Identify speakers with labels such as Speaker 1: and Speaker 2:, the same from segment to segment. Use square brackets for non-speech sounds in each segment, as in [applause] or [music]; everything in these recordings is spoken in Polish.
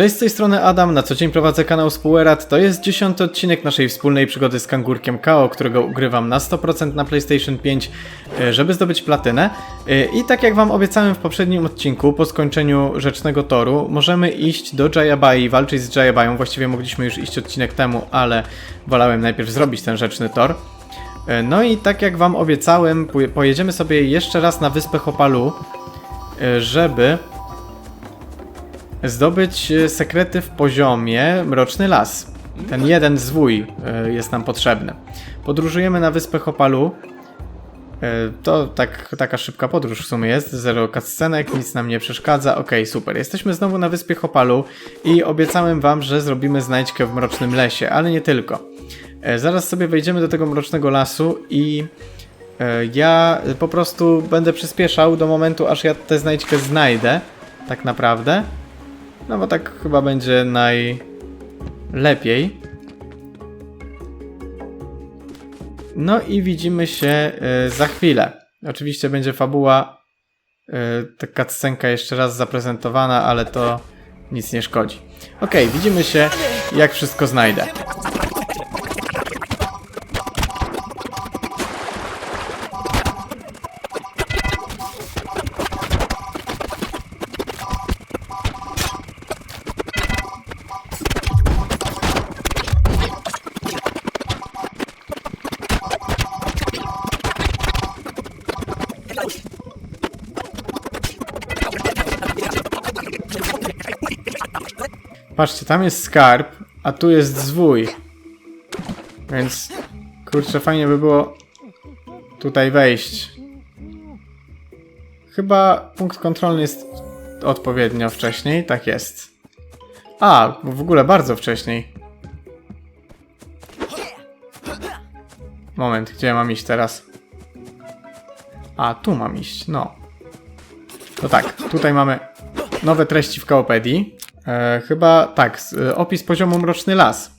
Speaker 1: Cześć, z tej strony Adam, na co dzień prowadzę kanał Spoilerat. To jest dziesiąty odcinek naszej wspólnej przygody z Kangurkiem KO, którego ugrywam na 100% na PlayStation 5, e, żeby zdobyć platynę. E, I tak jak wam obiecałem w poprzednim odcinku, po skończeniu Rzecznego Toru, możemy iść do Jayabai, walczyć z Jayabają. Właściwie mogliśmy już iść odcinek temu, ale wolałem najpierw zrobić ten Rzeczny Tor. E, No i tak jak wam obiecałem, poje- pojedziemy sobie jeszcze raz na wyspę Hopalu, żeby zdobyć e, sekrety w poziomie Mroczny Las. Ten jeden zwój e, jest nam potrzebny. Podróżujemy na wyspę Hopalu. E, To tak, taka szybka podróż w sumie jest. Zero cutscenek, nic nam nie przeszkadza. Okej, super. Jesteśmy znowu na wyspie Hopalu i obiecałem wam, że zrobimy znajdźkę w Mrocznym Lesie, ale nie tylko. Zaraz sobie wejdziemy do tego Mrocznego Lasu i ja po prostu będę przyspieszał do momentu, aż ja tę znajdźkę znajdę. Tak naprawdę. No bo tak chyba będzie najlepiej. No i widzimy się y, za chwilę. Oczywiście będzie fabuła, y, taka scenka jeszcze raz zaprezentowana, ale to nic nie szkodzi. Okej, widzimy się, jak wszystko znajdę. Patrzcie, tam jest skarb, a tu jest zwój. Więc kurczę, fajnie by było tutaj wejść. Chyba punkt kontrolny jest odpowiednio wcześniej, tak jest. A, w ogóle bardzo wcześniej. Moment, gdzie mam iść teraz? A, tu mam iść, no. To tak, tutaj mamy nowe treści w Kaopedii. E, chyba tak, e, opis poziomu Mroczny Las.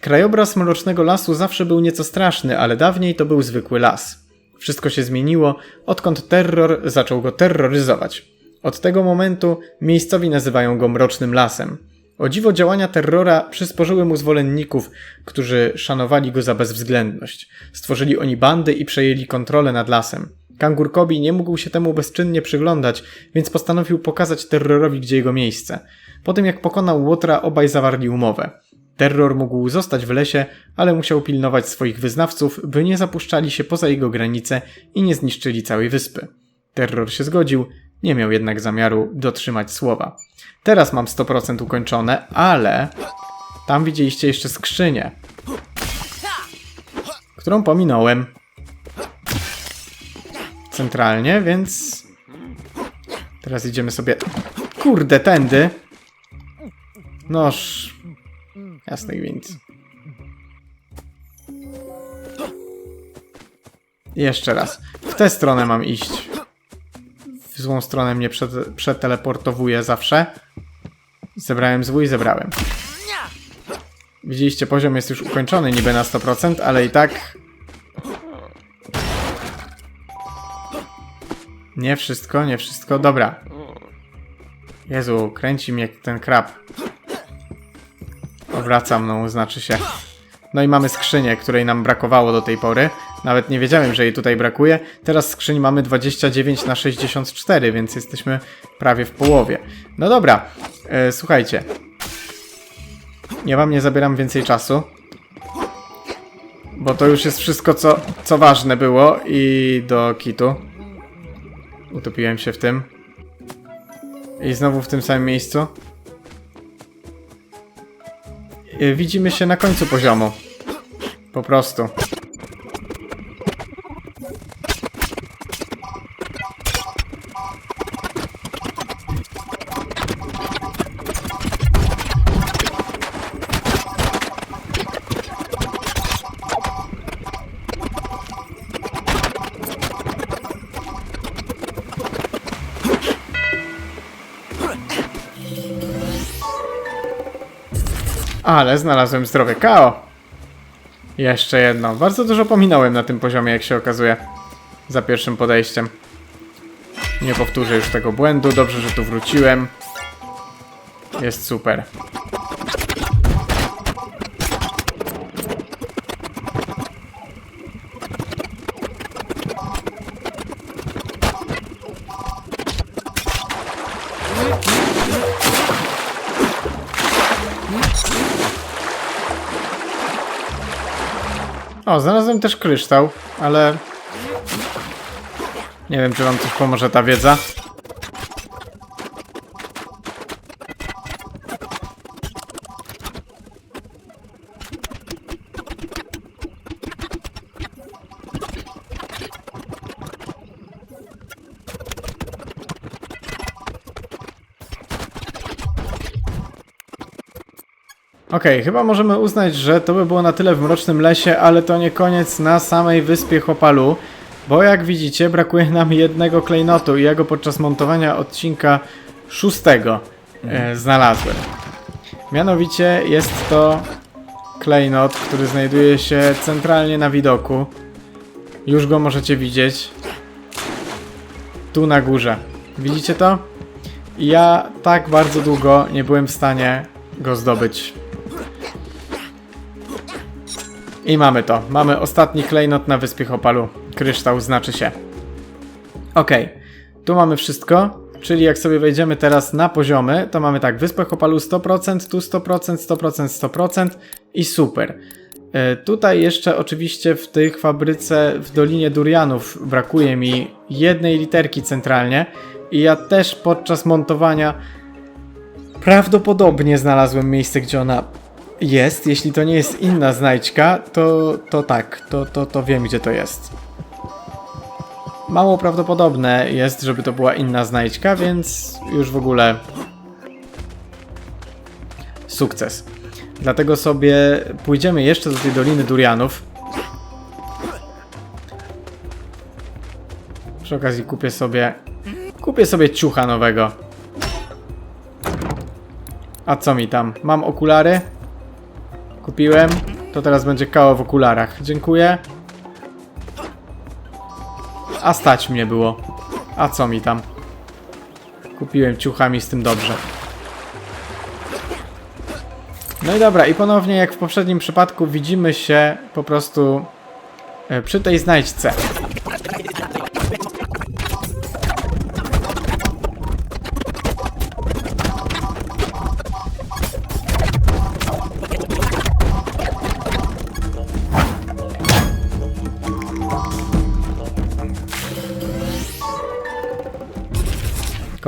Speaker 1: Krajobraz Mrocznego Lasu zawsze był nieco straszny, ale dawniej to był zwykły las. Wszystko się zmieniło, odkąd terror zaczął go terroryzować. Od tego momentu miejscowi nazywają go Mrocznym Lasem. O dziwo działania terrora przysporzyły mu zwolenników, którzy szanowali go za bezwzględność. Stworzyli oni bandy i przejęli kontrolę nad lasem. Kangurkobi nie mógł się temu bezczynnie przyglądać, więc postanowił pokazać terrorowi, gdzie jego miejsce. Po tym jak pokonał Łotra, obaj zawarli umowę. Terror mógł zostać w lesie, ale musiał pilnować swoich wyznawców, by nie zapuszczali się poza jego granice i nie zniszczyli całej wyspy. Terror się zgodził, nie miał jednak zamiaru dotrzymać słowa. Teraz mam 100% ukończone, ale tam widzieliście jeszcze skrzynię, którą pominąłem centralnie, więc teraz idziemy sobie kurde tędy. Noż jasny gwint. I Jeszcze raz. W tę stronę mam iść. W złą stronę mnie przed, przeteleportowuje zawsze. Zebrałem zwój, zebrałem. Widzieliście, poziom jest już ukończony niby na 100%, ale i tak... Nie wszystko, nie wszystko. Dobra. Jezu, kręci mnie ten krab. Obraca mną, znaczy się. No i mamy skrzynię, której nam brakowało do tej pory. Nawet nie wiedziałem, że jej tutaj brakuje. Teraz skrzyń mamy 29 na 64, więc jesteśmy prawie w połowie. No dobra, e, słuchajcie. Ja wam nie zabieram więcej czasu. Bo to już jest wszystko, co, co ważne było i do kitu. Utopiłem się w tym. I znowu w tym samym miejscu. Y, Widzimy się na końcu poziomu. Po prostu. Ale znalazłem zdrowie KO. Jeszcze jedno. Bardzo dużo pominąłem na tym poziomie, jak się okazuje. Za pierwszym podejściem. Nie powtórzę już tego błędu. Dobrze, że tu wróciłem. Jest super. O, znalazłem też kryształ, ale... Nie wiem, czy wam coś pomoże ta wiedza. Okej, chyba możemy uznać, że to by było na tyle w Mrocznym Lesie, ale to nie koniec na samej wyspie Hopalu, bo jak widzicie brakuje nam jednego klejnotu i ja go podczas montowania odcinka szóstego e, znalazłem. Mianowicie jest to klejnot, który znajduje się centralnie na widoku. Już go możecie widzieć. Tu na górze. Widzicie to? I ja tak bardzo długo nie byłem w stanie go zdobyć. I mamy to. Mamy ostatni klejnot na wyspie Hopalu. Kryształ znaczy się. Ok, tu mamy wszystko. Czyli jak sobie wejdziemy teraz na poziomy, to mamy tak, wyspę Hopalu 100%, tu 100%, 100%, 100% i super. E, Tutaj jeszcze oczywiście w tych fabryce w Dolinie Durianów brakuje mi jednej literki centralnie i ja też podczas montowania prawdopodobnie znalazłem miejsce, gdzie ona jest. Jeśli to nie jest inna znajdźka, to, to tak, to, to, to wiem, gdzie to jest. Mało prawdopodobne jest, żeby to była inna znajdźka, więc już w ogóle sukces. Dlatego sobie pójdziemy jeszcze do tej Doliny Durianów. Przy okazji kupię sobie kupię sobie ciucha nowego. A co mi tam? Mam okulary? Kupiłem. To teraz będzie kało w okularach. Dziękuję. A stać mnie było. A co mi tam? Kupiłem ciuchami z tym dobrze. No i dobra, i ponownie jak w poprzednim przypadku widzimy się po prostu e, przy tej znajdźce.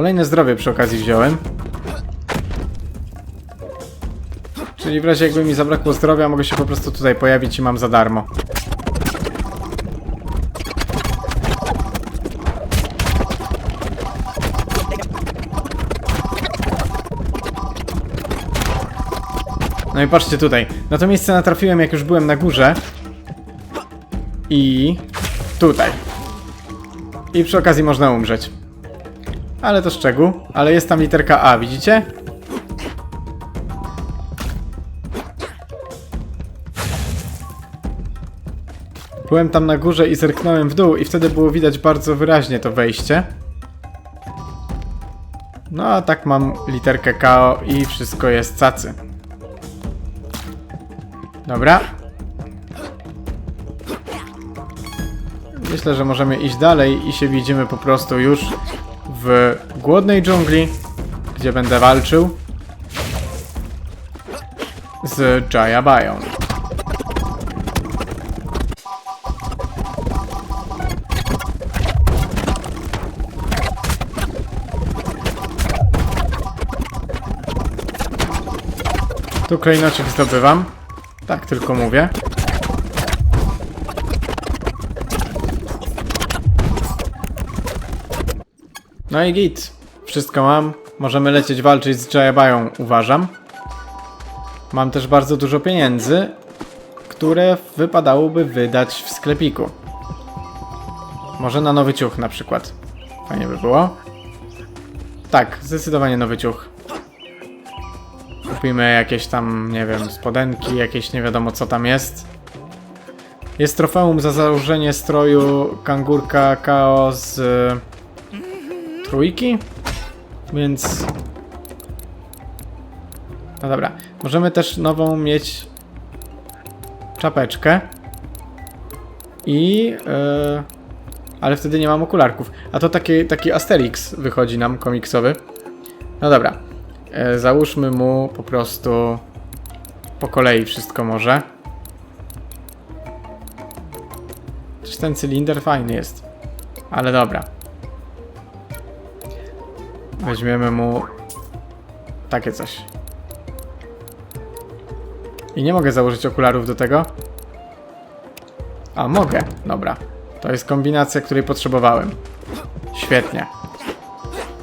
Speaker 1: Kolejne zdrowie przy okazji wziąłem. Czyli w razie jakby mi zabrakło zdrowia, mogę się po prostu tutaj pojawić i mam za darmo. No i patrzcie tutaj. Na to miejsce natrafiłem jak już byłem na górze. I tutaj. I przy okazji można umrzeć. Ale to szczegół. Ale jest tam literka A, widzicie? Byłem tam na górze i zerknąłem w dół i wtedy było widać bardzo wyraźnie to wejście. No a tak mam literkę KO i wszystko jest cacy. Dobra. Myślę, że możemy iść dalej i się widzimy po prostu już w głodnej dżungli, gdzie będę walczył z Jayabają. Tu klejnocik zdobywam. Tak tylko mówię. No i git. Wszystko mam. Możemy lecieć walczyć z Jayabają, uważam. Mam też bardzo dużo pieniędzy, które wypadałoby wydać w sklepiku. Może na nowy ciuch na przykład. Fajnie by było. Tak, zdecydowanie nowy ciuch. Kupimy jakieś tam, nie wiem, spodenki, jakieś nie wiadomo co tam jest. Jest trofeum za założenie stroju kangurka y, trójki, więc No dobra. Możemy też nową mieć czapeczkę. I. Yy, ale wtedy nie mam okularków. A to taki, taki Asterix wychodzi nam komiksowy. No dobra. E, załóżmy mu po prostu po kolei wszystko może. Czyż ten cylinder fajny jest. Ale dobra. Weźmiemy mu takie coś. I nie mogę założyć okularów do tego. A mogę, dobra. To jest kombinacja, której potrzebowałem. Świetnie.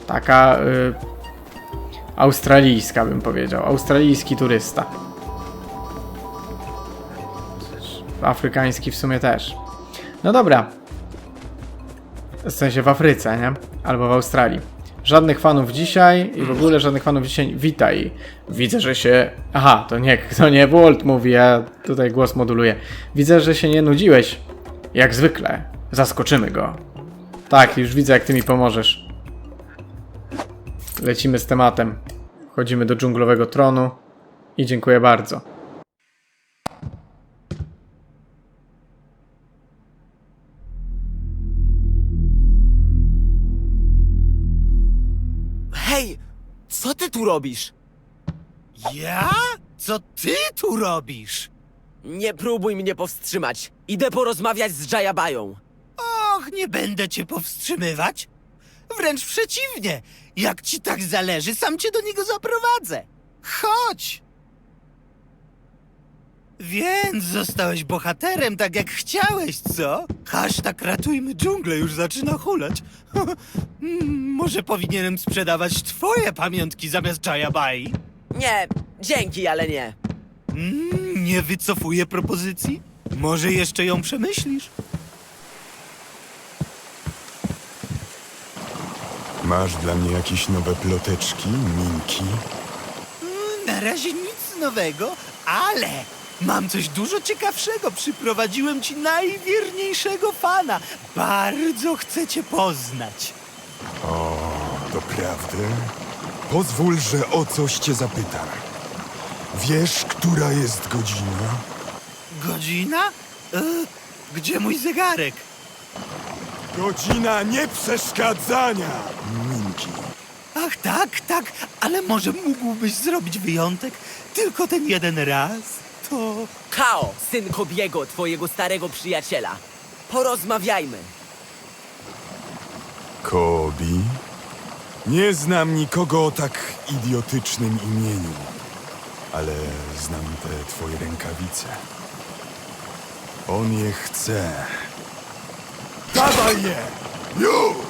Speaker 1: Taka y, australijska bym powiedział. Australijski turysta. Afrykański w sumie też. No dobra. W sensie w Afryce, nie? Albo w Australii. Żadnych fanów dzisiaj i w ogóle żadnych fanów dzisiaj. Witaj. Widzę, że się. Aha, to nie, to nie Walt mówi, ja tutaj głos moduluję. Widzę, że się nie nudziłeś. Jak zwykle. Zaskoczymy go. Tak, już widzę, jak ty mi pomożesz. Lecimy z tematem. Wchodzimy do dżunglowego tronu. I dziękuję bardzo.
Speaker 2: Co ty tu robisz?
Speaker 3: Ja? Co ty tu robisz?
Speaker 2: Nie próbuj mnie powstrzymać. Idę porozmawiać z Jayabają.
Speaker 3: Och, nie będę cię powstrzymywać. Wręcz przeciwnie. Jak ci tak zależy, sam cię do niego zaprowadzę. Chodź. Więc zostałeś bohaterem tak jak chciałeś, co? Hashtag ratujmy dżunglę już zaczyna hulać. [laughs] Mm, Może powinienem sprzedawać twoje pamiątki zamiast Jayabai?
Speaker 2: Nie, dzięki, ale nie.
Speaker 3: Mm, nie wycofuję propozycji? Może jeszcze ją przemyślisz?
Speaker 4: Masz dla mnie jakieś nowe ploteczki, minki?
Speaker 3: Mm, Na razie nic nowego, ale mam coś dużo ciekawszego. Przyprowadziłem ci najwierniejszego fana. Bardzo chcę cię poznać.
Speaker 4: O, doprawdy? Pozwól, że o coś cię zapytam. Wiesz, która jest godzina?
Speaker 3: Godzina? E, gdzie mój zegarek?
Speaker 4: Godzina nieprzeszkadzania! Minki.
Speaker 3: Ach, tak, tak, ale może mógłbyś zrobić wyjątek? Tylko ten jeden raz? To...
Speaker 2: Kao, syn Kobiego, twojego starego przyjaciela. Porozmawiajmy.
Speaker 4: Kobi? Nie znam nikogo o tak idiotycznym imieniu, ale znam te twoje rękawice. On je chce. Dawaj je! Już!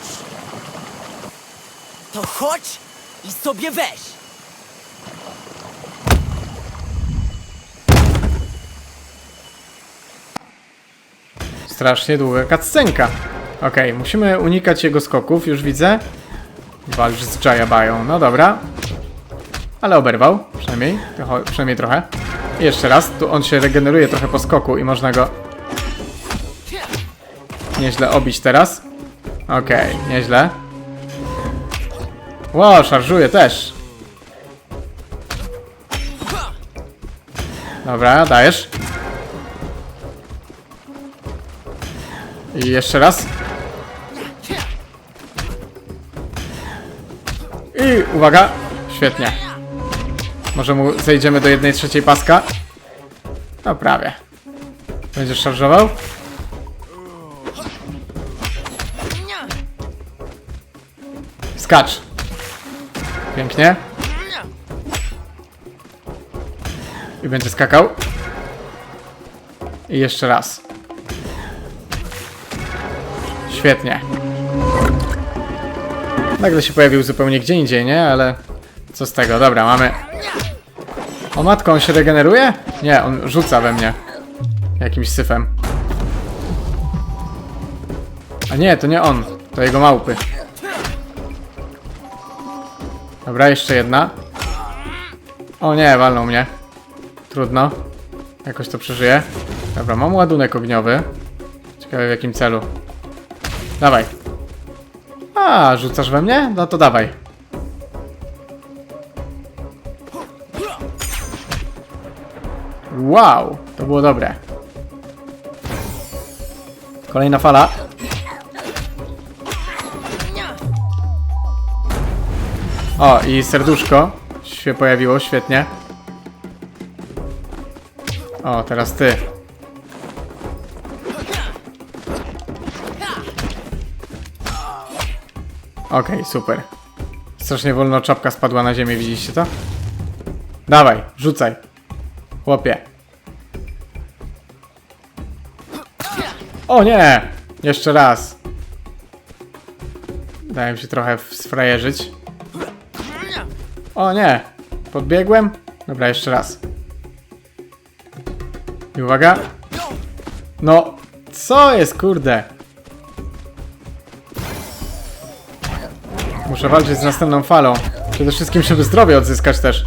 Speaker 2: To chodź i sobie weź.
Speaker 1: Strasznie długa cutscenka. Okej, musimy unikać jego skoków, już widzę. Walcz z Jayabają, no dobra. Ale oberwał, przynajmniej, trochę, przynajmniej trochę. I jeszcze raz, tu on się regeneruje trochę po skoku i można go nieźle obić teraz. Okej, nieźle. Ło, szarżuje też. Dobra, dajesz. I jeszcze raz. I uwaga, świetnie. Może mu zejdziemy do jednej trzeciej paska? No prawie. Będziesz szarżował? Skacz. Pięknie. I będzie skakał. I jeszcze raz. Świetnie. Nagle się pojawił zupełnie gdzie indziej, nie? Ale co z tego? Dobra, mamy... O matko, on się regeneruje? Nie, on rzuca we mnie. Jakimś syfem. A nie, to nie on. To jego małpy. Dobra, jeszcze jedna. O nie, walnął mnie. Trudno. Jakoś to przeżyję. Dobra, mam ładunek ogniowy. Ciekawe w jakim celu. Dawaj. A, rzucasz we mnie? No to dawaj. Wow, to było dobre. Kolejna fala. O, i serduszko się pojawiło, świetnie. O, teraz ty. Okej, super. Strasznie wolno czapka spadła na ziemię, widzieliście to? Dawaj, rzucaj. Chłopie. O nie! Jeszcze raz. Dałem się trochę sfrajerzyć. O nie! Podbiegłem? Dobra, jeszcze raz. I uwaga. No, co jest, kurde? Muszę walczyć z następną falą. Przede wszystkim, żeby zdrowie odzyskać też.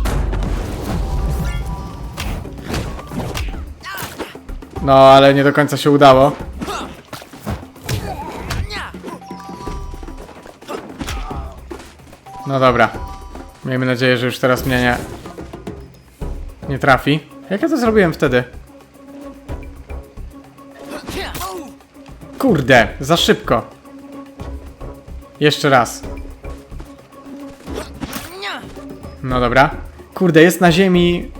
Speaker 1: No, ale nie do końca się udało. No dobra. Miejmy nadzieję, że już teraz mnie nie... Nie trafi. Jak ja to zrobiłem wtedy? Kurde, za szybko. Jeszcze raz. No dobra. Kurde, jest na ziemi.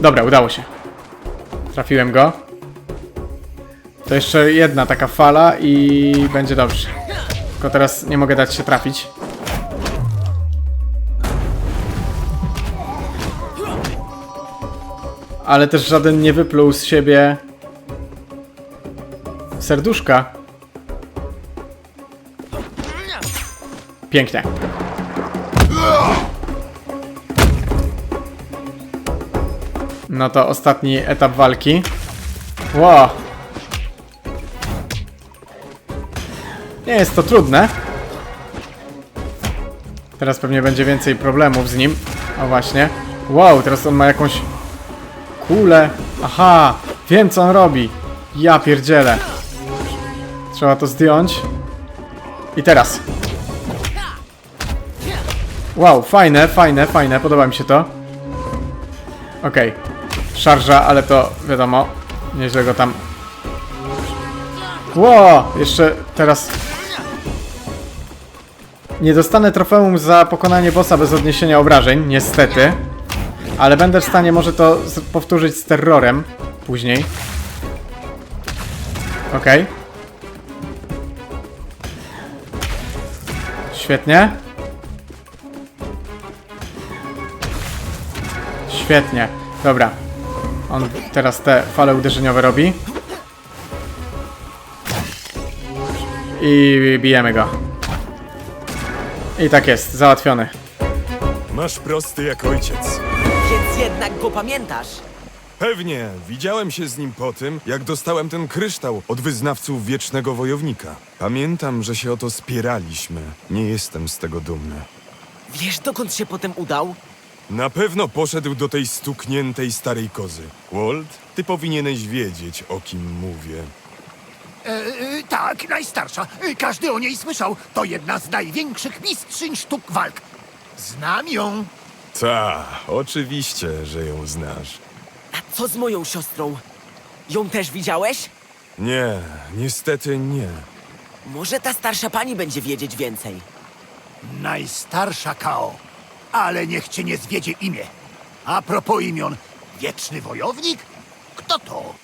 Speaker 1: Dobra, udało się. Trafiłem go. To jeszcze jedna taka fala i będzie dobrze. Tylko teraz nie mogę dać się trafić. Ale też żaden nie wypluł z siebie serduszka. Pięknie. No to ostatni etap walki. Wow. Nie jest to trudne. Teraz pewnie będzie więcej problemów z nim. O właśnie. Wow, teraz on ma jakąś kulę. Aha, wiem co on robi. Ja pierdzielę. Trzeba to zdjąć. I teraz. Wow, fajne, fajne, fajne, podoba mi się to. Okej. Szarża, ale to wiadomo. Nieźle go tam. Ło! Jeszcze teraz. Nie dostanę trofeum za pokonanie bossa bez odniesienia obrażeń, niestety. Ale będę w stanie może to powtórzyć z terrorem później. Okej. Świetnie. Świetnie. Dobra. On teraz te fale uderzeniowe robi. I bijemy go. I tak jest, załatwiony.
Speaker 4: Masz prosty jak ojciec.
Speaker 2: Więc jednak go pamiętasz.
Speaker 4: Pewnie, widziałem się z nim po tym, jak dostałem ten kryształ od wyznawców Wiecznego Wojownika. Pamiętam, że się o to spieraliśmy. Nie jestem z tego dumny.
Speaker 2: Wiesz, dokąd się potem udał?
Speaker 4: Na pewno poszedł do tej stukniętej starej kozy. Walt, ty powinieneś wiedzieć, o kim mówię.
Speaker 5: E, e, tak, najstarsza. E, Każdy o niej słyszał. To jedna z największych mistrzyń sztuk walk. Znam ją.
Speaker 4: Ta, oczywiście, że ją znasz.
Speaker 2: A co z moją siostrą? Ją też widziałeś?
Speaker 4: Nie, niestety nie.
Speaker 2: Może ta starsza pani będzie wiedzieć więcej.
Speaker 5: Najstarsza Kao. Ale niech cię nie zwiedzie imię. A propos imion, wieczny wojownik? Kto to?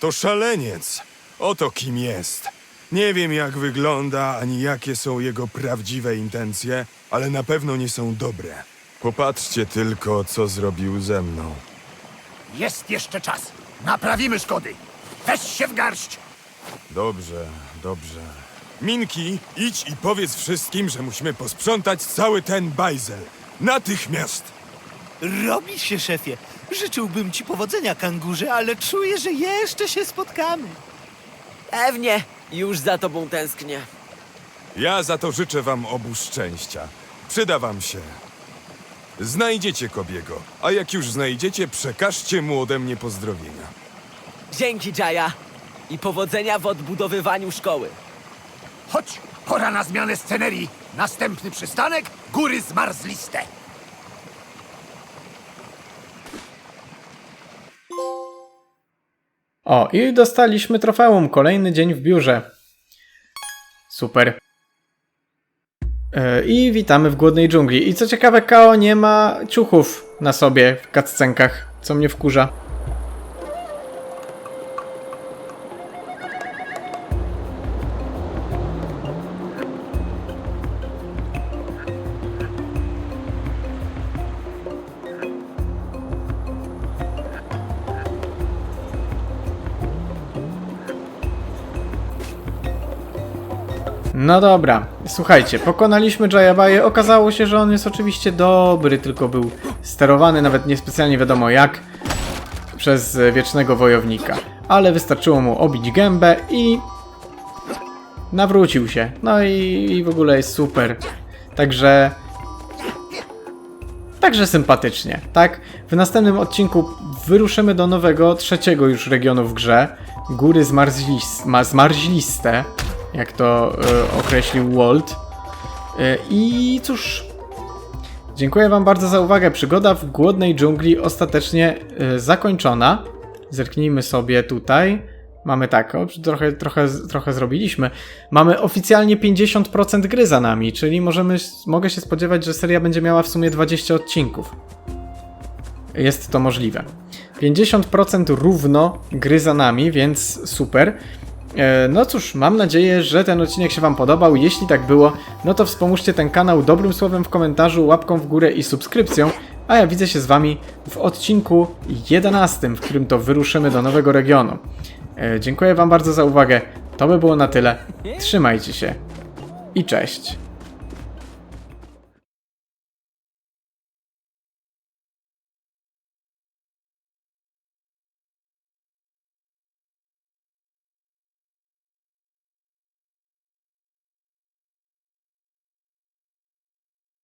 Speaker 4: To szaleniec. Oto kim jest. Nie wiem, jak wygląda, ani jakie są jego prawdziwe intencje, ale na pewno nie są dobre. Popatrzcie tylko, co zrobił ze mną.
Speaker 5: Jest jeszcze czas. Naprawimy szkody. Weź się w garść.
Speaker 4: Dobrze, dobrze. Minki, idź i powiedz wszystkim, że musimy posprzątać cały ten bajzel. Natychmiast!
Speaker 3: Robi się, szefie. Życzyłbym ci powodzenia, kangurze, ale czuję, że jeszcze się spotkamy.
Speaker 2: Pewnie. Już za tobą tęsknię.
Speaker 4: Ja za to życzę wam obu szczęścia. Przyda wam się. Znajdziecie Kobiego, a jak już znajdziecie, przekażcie mu ode mnie pozdrowienia.
Speaker 2: Dzięki, Jaya. I powodzenia w odbudowywaniu szkoły.
Speaker 5: Chodź, Pora na zmianę scenerii. Następny przystanek góry zmarzliste.
Speaker 1: O, i dostaliśmy trofeum. Kolejny dzień w biurze. Super. E, I witamy w głodnej dżungli. I co ciekawe, Kao nie ma ciuchów na sobie w kaccenkach, co mnie wkurza. No dobra, słuchajcie, pokonaliśmy Jayabaye. Okazało się, że on jest oczywiście dobry, tylko był sterowany nawet niespecjalnie wiadomo jak przez wiecznego wojownika. Ale wystarczyło mu obić gębę i nawrócił się. No i, i w ogóle jest super. Także Także sympatycznie, tak? W następnym odcinku wyruszymy do nowego, trzeciego już regionu w grze. Góry zmarzlis, ma, zmarzliste, jak to e, określił Walt. E, I cóż, dziękuję Wam bardzo za uwagę. Przygoda w głodnej dżungli ostatecznie e, zakończona. Zerknijmy sobie tutaj. Mamy tak, o, trochę, trochę, trochę zrobiliśmy. Mamy oficjalnie 50% gry za nami, czyli możemy, mogę się spodziewać, że seria będzie miała w sumie 20 odcinków. Jest to możliwe. 50% równo gry za nami, więc super. E, No cóż, mam nadzieję, że ten odcinek się Wam podobał. Jeśli tak było, no to wspomóżcie ten kanał dobrym słowem w komentarzu, łapką w górę i subskrypcją. A ja widzę się z Wami w odcinku 11, w którym to wyruszymy do nowego regionu. E, Dziękuję Wam bardzo za uwagę. To by było na tyle. Trzymajcie się i cześć.